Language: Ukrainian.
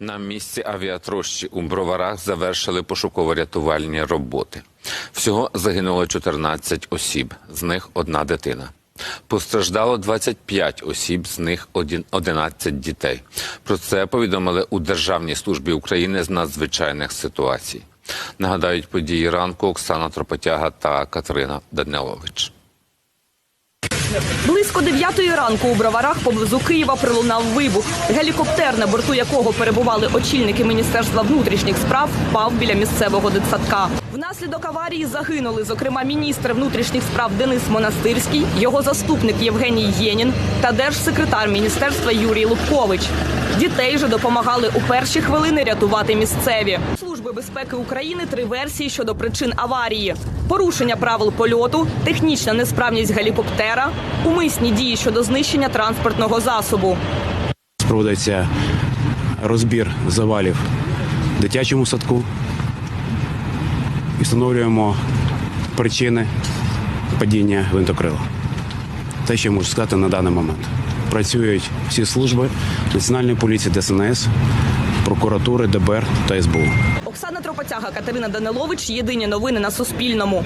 На місці авіатрощі у Броварах завершили пошуково-рятувальні роботи. Всього загинуло 14 осіб, з них одна дитина. Постраждало 25 осіб, з них один- 11 дітей. Про це повідомили у Державній службі України з надзвичайних ситуацій. Нагадають події ранку Оксана Тропотяга та Катерина Данилович. Близько дев'ятої ранку у броварах поблизу Києва пролунав вибух. Гелікоптер, на борту якого перебували очільники Міністерства внутрішніх справ, впав біля місцевого дитсадка. Внаслідок аварії загинули, зокрема, міністр внутрішніх справ Денис Монастирський, його заступник Євгеній Єнін та держсекретар міністерства Юрій Лубкович. Дітей же допомагали у перші хвилини рятувати місцеві. Служби безпеки України три версії щодо причин аварії: порушення правил польоту, технічна несправність гелікоптера, умисні дії щодо знищення транспортного засобу. проводиться розбір завалів в дитячому садку. І встановлюємо причини падіння гвинтокрила. Те, що можу сказати на даний момент. Працюють всі служби Національної поліції, ДСНС, прокуратури, ДБР та СБУ. Оксана Тропотяга, Катерина Данилович. Єдині новини на Суспільному.